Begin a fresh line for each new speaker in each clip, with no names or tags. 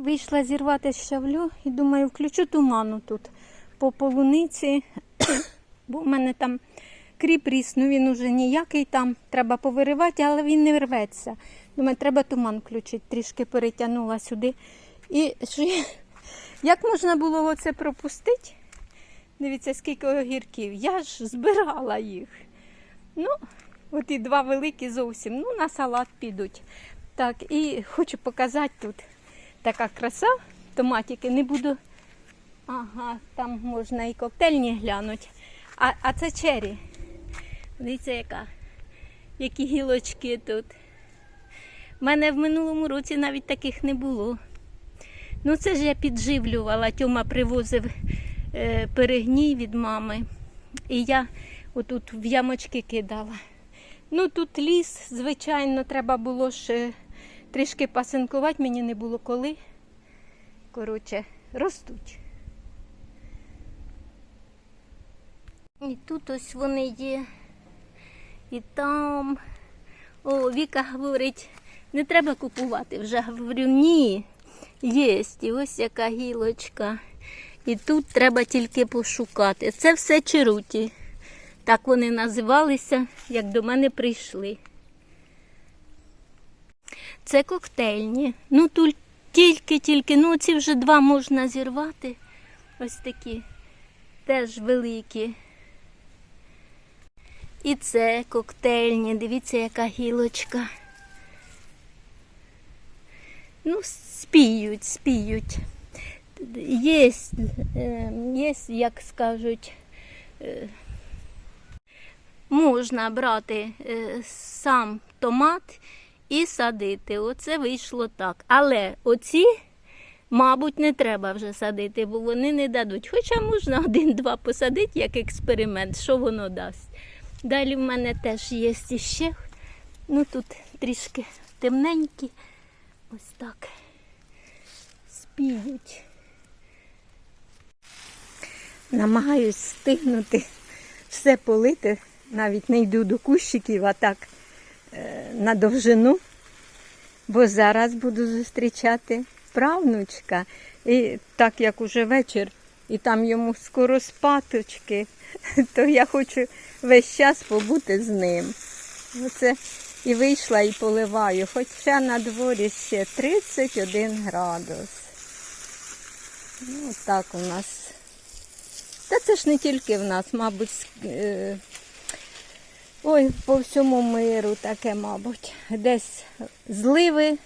Вийшла зірвати щавлю і думаю, включу туману тут по полуниці, бо в мене там кріп ріс, ну він уже ніякий там, треба повиривати, але він не рветься. Думаю, треба туман включити, трішки перетягнула сюди. І що як можна було оце пропустити? Дивіться, скільки огірків. Я ж збирала їх. Ну, от і два великі зовсім. Ну, на салат підуть. Так, і хочу показати тут така краса. Томатики не буду. Ага, там можна і коктейльні глянути. А, а це чері. Дивіться, яка. Які гілочки тут. У мене в минулому році навіть таких не було. Ну, це ж я підживлювала. Тьома привозив е, перегній від мами. І я отут в ямочки кидала. Ну, тут ліс, звичайно, треба було ще трішки пасинкувати, мені не було коли. Коротше, ростуть. І тут ось вони є. І там. О, Віка говорить, не треба купувати. Вже говорю, ні, є. І ось яка гілочка. І тут треба тільки пошукати. Це все черуті. Так вони називалися, як до мене прийшли. Це коктейльні. Ну тут тільки-тільки, ну ці вже два можна зірвати. Ось такі теж великі. І це коктейльні. Дивіться, яка гілочка. Ну, спіють, спіють. Є, е, є, як скажуть, е, можна брати е, сам томат і садити. Оце вийшло так. Але оці, мабуть, не треба вже садити, бо вони не дадуть. Хоча можна один-два посадити як експеримент, що воно дасть. Далі в мене теж є іще. Ну тут трішки темненькі. Ось так. Спіють. Намагаюсь стигнути все полити. Навіть не йду до кущиків, а так на довжину. Бо зараз буду зустрічати правнучка. І так як уже вечір, і там йому скоро спаточки, то я хочу весь час побути з ним. Оце і вийшла і поливаю, хоча на дворі ще 31 градус. Ну, так у нас. Та це ж не тільки в нас, мабуть, е, ой, по всьому миру таке, мабуть. Десь зливи,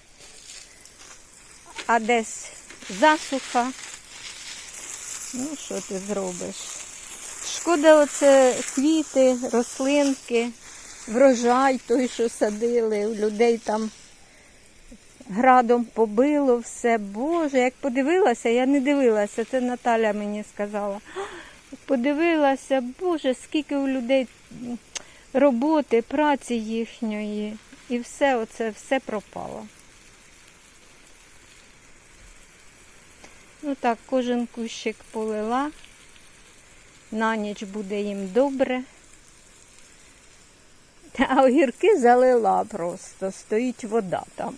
а десь засуха. Ну, що ти зробиш? Шкода оце квіти, рослинки, врожай той, що садили, у людей там градом побило все. Боже, як подивилася, я не дивилася, це Наталя мені сказала. Подивилася, Боже, скільки у людей роботи, праці їхньої. І все оце все пропало. Ну так, кожен кущик полила. На ніч буде їм добре. А огірки залила просто, стоїть вода там.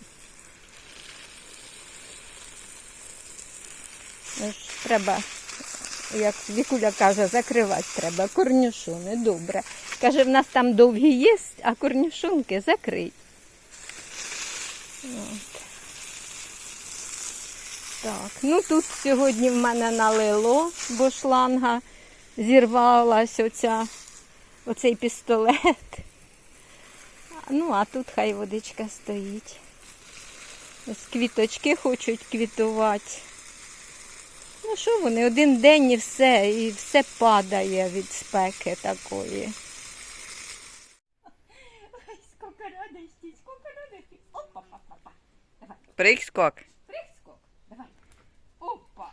Ну треба, як Вікуля каже, закривати треба. Корнюшони, добре. Каже, в нас там довгі є, а корнюшонки закрий. От. Так, ну тут сьогодні в мене налило, бо шланга зірвалась оця, оцей пістолет. Ну, а тут хай водичка стоїть. Ось квіточки хочуть квітувати. Ну що вони, один день і все, і все падає від спеки такої.
Ой, сколько радости, сколько радости. Опа, папа, папа. Давай,
Прыг-скок.
прыг-скок. Давай. Опа.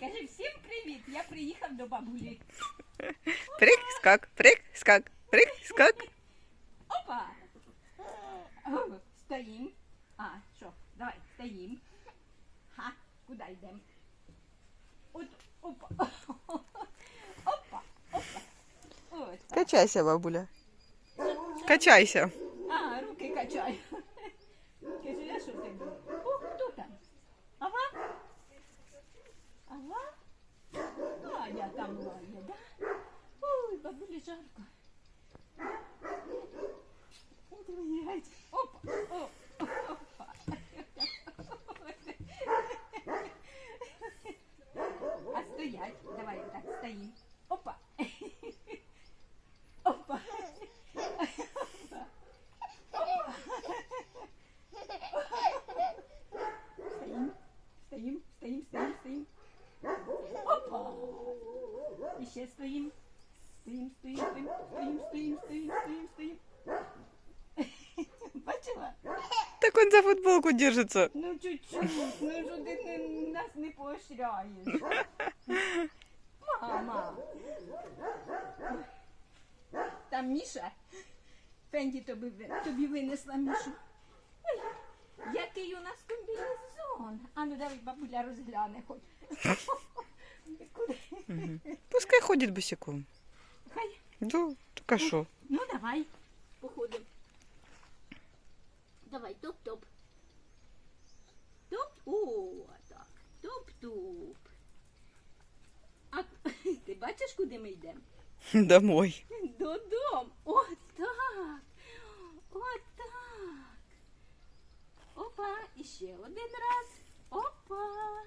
Кажи всім привіт. Я приїхав до бабулі.
Прыг-скок, прыг-скок, прыг-скок.
Йдемо? От, опа. Опа, опа. Ось.
Качайся, бабуля. Качайся. Держится.
Ну чуть-чуть, ну що ти не, нас не поощряєш. Мама. Там Міша. Фенді тобі, тобі винесла Мішу. Ой, який у нас комбінезон. А ну давай бабуля розгляне хоч. Куди?
Пускай ходит босиком.
Хай.
Да, так а шо?
Ну давай, походимо. Давай, топ-топ. О, так. Топ-топ. А ти бачиш, куди ми йдемо?
Домой.
Додому. Отак. Отак. Опа. І ще один раз. Опа.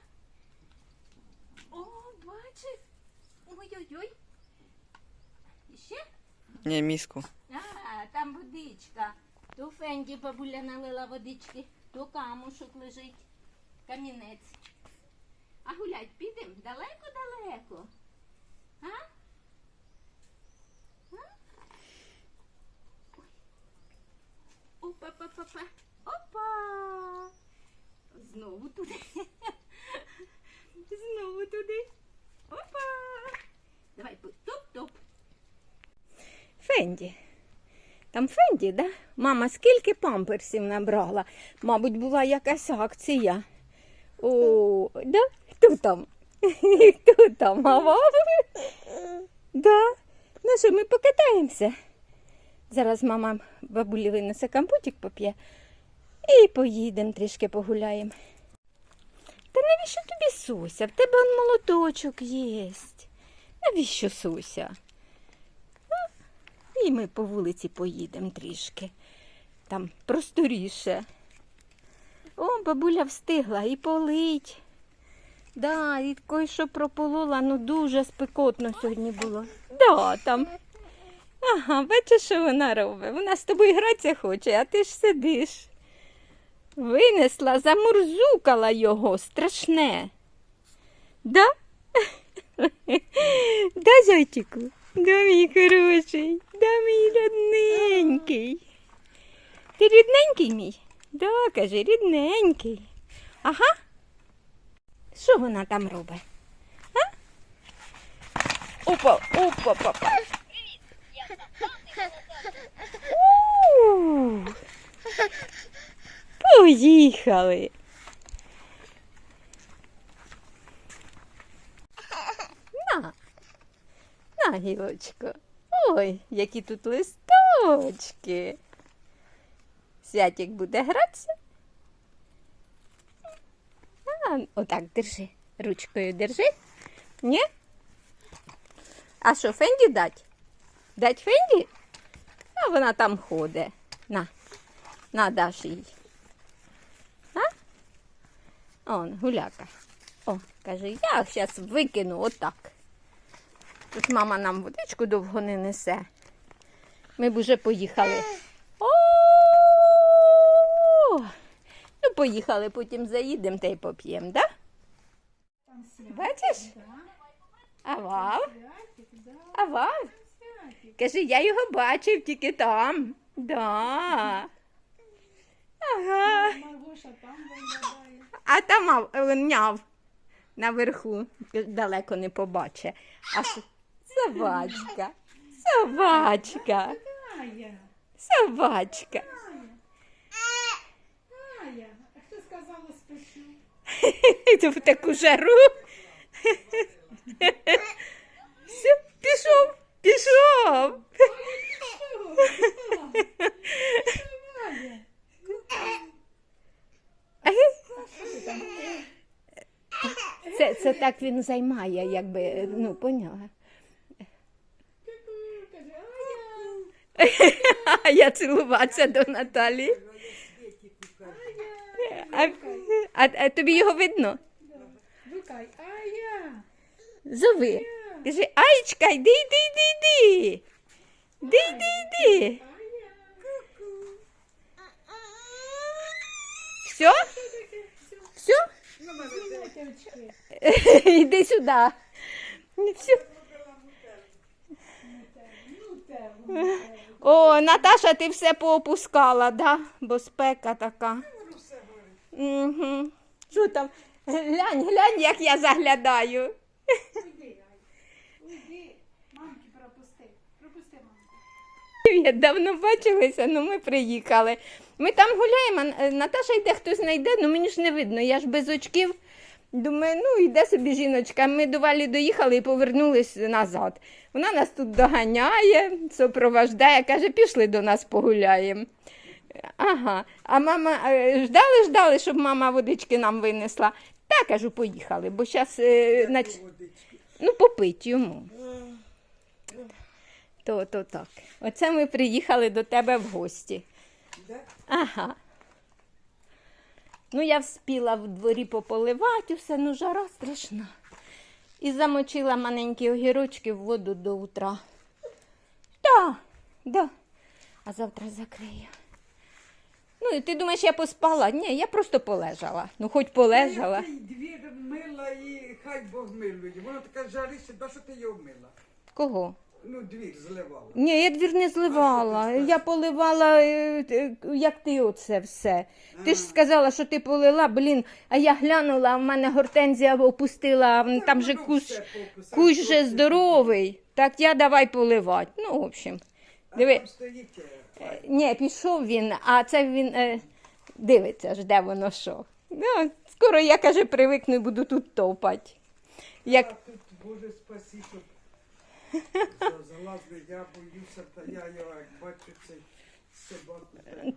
О, бачиш? Ой-ой-ой. І ще?
Не, миску.
А, там водичка. То Фенді бабуля налила водички, то камушок лежить, камінець. А гулять підемо далеко-далеко. А? А? Опа, па, па, па. Опа. Знову туди. Знову туди. Опа. Давай, топ-топ.
Фенді. Там Фенді, да? Мама, скільки памперсів набрала? Мабуть, була якась акція. О, да? Хто там? Хто там? Мама? Да. Ну що, ми покатаємося. Зараз мама бабулі винесе компотик поп'є і поїдемо трішки погуляємо. Та навіщо тобі Суся? В тебе он молоточок є. Навіщо Суся? І ми по вулиці поїдемо трішки. Там просторіше. О, бабуля встигла і полить. Да, і кое-що прополола, ну дуже спекотно сьогодні було. Да, там. Ага, бачиш, що вона робить? Вона з тобою гратися хоче, а ти ж сидиш. Винесла, замурзукала його, страшне. Да? Да, зайчику? Да, мій хороший, да, мій рідненький. Ти рідненький мій? Да, каже, рідненький. Ага. Що вона там робить? А? Опа, опа, папа. У. Поїхали. На. На, гілочко. Ой, які тут листочки. Святик буде гратися. А, отак держи. Ручкою держи. Ні? А що, Фенді дать? Дать Фенді? А вона там ходить. На. На, даш їй. А? Он, гуляка. О, каже, я зараз викину отак. Тут мама нам водичку довго не несе. Ми б уже поїхали. Поїхали, потім заїдемо та й поп'ємо, да? Бачиш? Авав? Авав? Каже, я його бачив тільки там. Да. Ага. А там няв наверху. Далеко не побачить. А? Собачка. Собачка. Собачка.
Ая, а хто сказала спешу?
Ти в таку жару. Все, пішов, пішов. Це, це так він займає, якби, ну, поняла. А я цілуватися до Наталі. А, а, а тобі його видно?
викай, ая,
Зови. Кажи, Аєчка, йди, йди, йди, йди. Йди, йди, йди.
ая.
Все? Все?
Знімайте очки.
Сюди. Все.
Ну, те, ну, те.
О, Наташа, ти все поопускала, да? Бо спека така. Угу. Що там? Глянь, глянь, як я заглядаю.
Уйди, Уйди. Мамки пропусти. Пропусти мамку.
Привіт, давно бачилися, ну ми приїхали. Ми там гуляємо, а, е, Наташа йде, хтось знайде, ну мені ж не видно, я ж без очків. Думаю, ну йде собі жіночка. Ми до Валі доїхали і повернулись назад. Вона нас тут доганяє, супровождає, каже, пішли до нас погуляємо. Ага. А мама е, ждали, ждали, щоб мама водички нам винесла. Та кажу, поїхали, бо зараз нач... ну, попить йому. То, то так. Оце ми приїхали до тебе в гості. Ага. Ну, я вспіла в дворі пополивати, все, ну жара страшна. І замочила маленькі огірочки в воду до утра. Да, да. А завтра закрию. Ну, і ти думаєш, я поспала? Ні, я просто полежала. Ну, хоч полежала.
Ти двір мила і хай Бог милує. Воно таке жарище, да що ти його мила?
Кого?
Ну, двір зливала.
Ні, я двір не зливала.
А
Я поливала, е, е, як ти оце все. Ти ж сказала, що ти полила, блін, а я глянула, а в мене гортензія опустила, там же
воно
кущ, кущ же здоровий. Так я давай поливати. Ну, в общем. Диви.
там стоїть, е,
Е, Ні, пішов він, а це він е, дивиться ж, де воно що. Ну, скоро я, каже, привикну і буду тут топати. Як...
А тут, Боже, спаси, щоб за- залазли, я боюся, та я його, як бачу, цей собаку.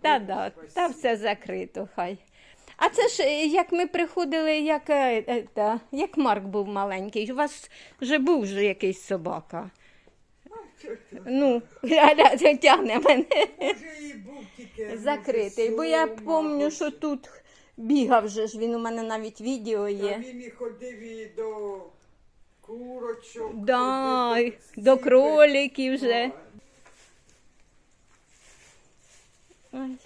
Та да, та все закрито, хай. А це ж е, як ми приходили, як, е, е, та, як Марк був маленький, у вас вже був вже якийсь собака. Ну, це тягне мене
Може, і був тільки
закритий. Бо я пам'ятаю, що тут бігав же ж, він у мене навіть відео є.
він і ходив і до курочок.
Да,
ходив,
до
всіх.
кроликів вже. Ой.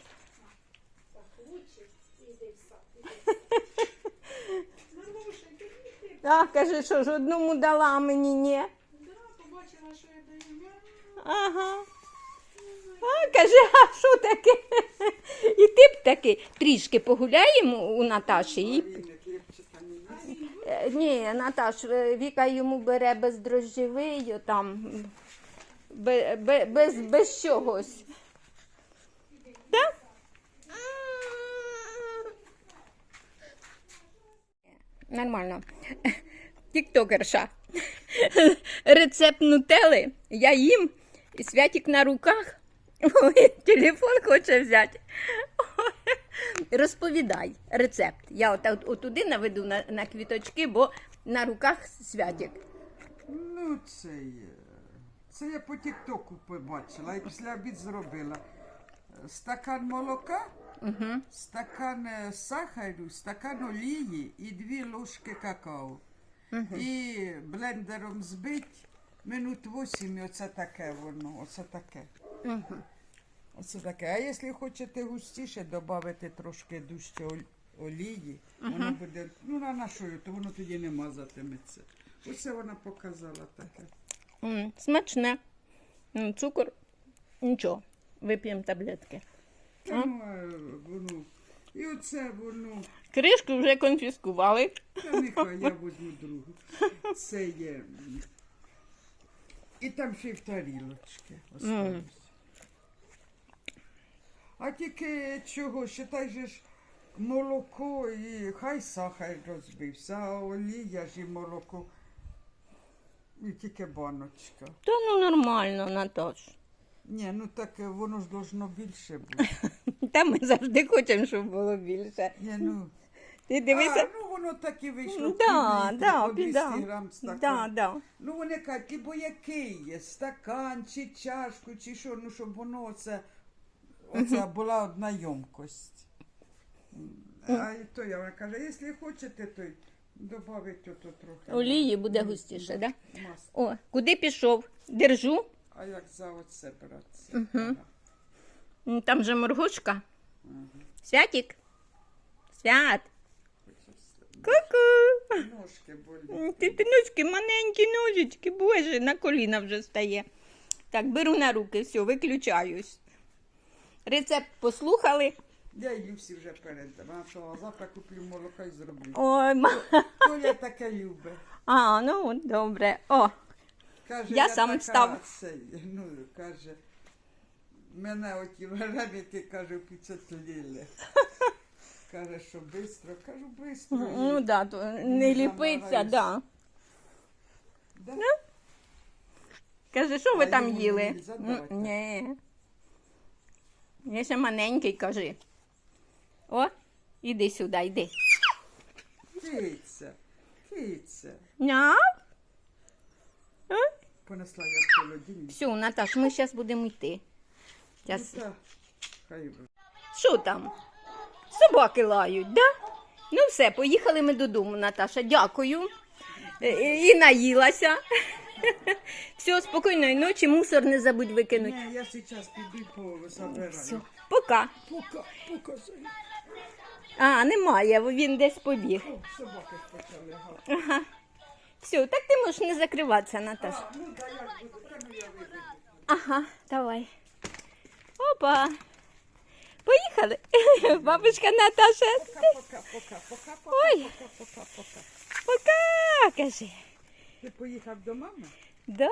А, каже, що ж одному дала, а мені ні.
Да, побачила, що я даю.
Ага. А, каже, а що таке? І ти б такий трішки погуляємо у Наташі. І... Е, Ні, Наташ, е, Віка йому бере бездрожжєвий, там, без, без, без чогось. Так? Нормально. Тіктокерша. Рецепт нутели. Я їм, і святик на руках. Ой, телефон хоче взяти. Розповідай рецепт. Я от, от, отуди наведу на, на квіточки, бо на руках святик.
Ну, це є. Це я по Тіктоку побачила і після обід зробила. Стакан молока,
Угу.
стакан е, сахару, стакан олії і дві ложки какао. І блендером збить минут 8 і оце таке воно, оце таке.
Угу.
Оце таке. А якщо хочете густіше, додати трошки дужче олії, воно буде, ну на нашою, то воно тоді не мазатиметься. Оце вона показала таке.
М, Смачне. М, Цукор. Нічого. Вип'ємо таблетки.
Та, ну, а, воно. І оце воно.
Кришку вже конфіскували.
Та нехай я візьму другу. Це є. м, І там ще й в тарілочки осталось. А тільки чого, считай же ж молоко і хай сахар розбився, а олія ж і молоко. І тільки баночка.
Та ну нормально, Наташ.
Ні, ну так е, воно ж должно більше бути.
Та ми завжди хочемо, щоб було більше.
Ні, ну.
Ти дивися.
А, ну воно так і вийшло.
Да,
пів
да,
по 200
да.
грам стакан.
Да, да.
Ну вони кажуть, бо який є, стакан, чи чашку, чи що, ну щоб воно оце, оце була одна ємкость. А і то я вона каже, якщо хочете, то й добавить ото трохи.
Олії буде густіше, да?
Масло.
О, куди пішов? Держу.
А як за оце братися?
М, Там же моргушка. Святик. Свят. Ку-ку.
Ножки болі.
Ти, ти ножки маленькі ножички, боже, на коліна вже стає. Так, беру на руки, все, виключаюсь. Рецепт послухали.
Я Люсі вже передам. Сказала, завтра куплю молока і зроблю.
Ой, ма.
Толя таке любить.
А, ну добре. О,
Каже,
Я сам
така,
встав.
Цей, ну, каже, мене оті вареники, каже, впечатліли. Каже, що швидко. Кажу, швидко.
ну да, то не ліпиться, да.
Да?
Каже, що ви
А
там
йому
їли? М. Ні. Я ще маленький, кажи. О, іди сюди, йди.
Киця, киця.
Ня?
Понесла я в холодильник.
Все, Наташ, ми зараз будемо йти. Щас.
Ну, та, хай.
Що там? Собаки лають, да? Ну все, поїхали ми додому, Наташа. Дякую. Е, е, І наїлася. Все, спокійної ночі, мусор не забудь викинути.
Ні, я зараз піду по забираю.
Пока.
Пока, пока.
А, немає, він десь побіг.
О, собаки почали гавкати.
Ага. Все, так ти можеш не закриватися, Наташа.
Ну да як буде, та ну я.
Ага, давай. Опа. Поїхали. Бабушка Наташа.
Пока, пока, пока, пока, пока,
Ой.
пока, пока, пока.
Пока, кажи.
Ти поїхав до мами?
Да.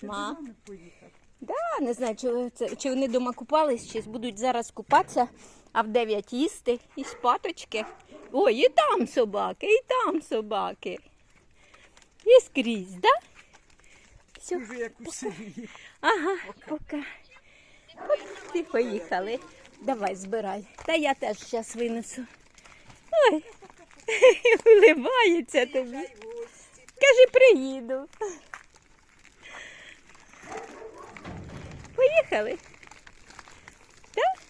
Ти
Ма.
до мами поїхав.
Да, не знаю, чи, це, чи вони вдома купались, чи будуть зараз купатися, а в 9 їсти і спаточки. Ой, і там собаки, і там собаки. І скрізь, да? Все.
Уже як у селі.
Ага, пока. От ти поїхали. Давай, збирай. Та я теж зараз винесу. Ой, улибається тобі. Кажи, приїду. Поїхали. Так?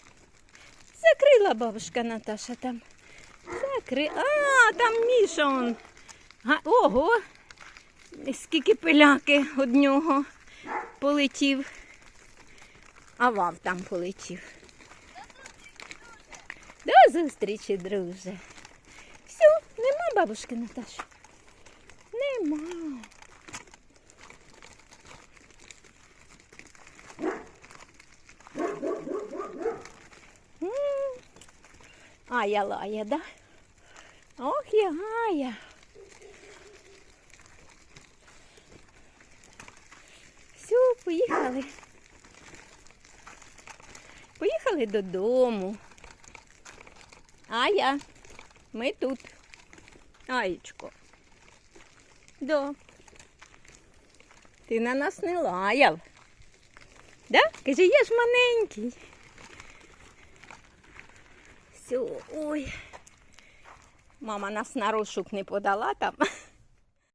Закрила бабушка Наташа там. Закри... А, там Міша он. Га- Ого! Скільки пиляки од нього полетів. А вав там полетів. Зустрічі, друже. Все, нема бабушки Наташі. Нема. Ая лає, да? Ох, я гая. Все, поїхали. Поїхали додому. Ая, ми тут. Аєчко. Да. Ти на нас не лаяв. Да? Кажи, я ж маленький. Все, ой. Мама нас на розшук не подала там.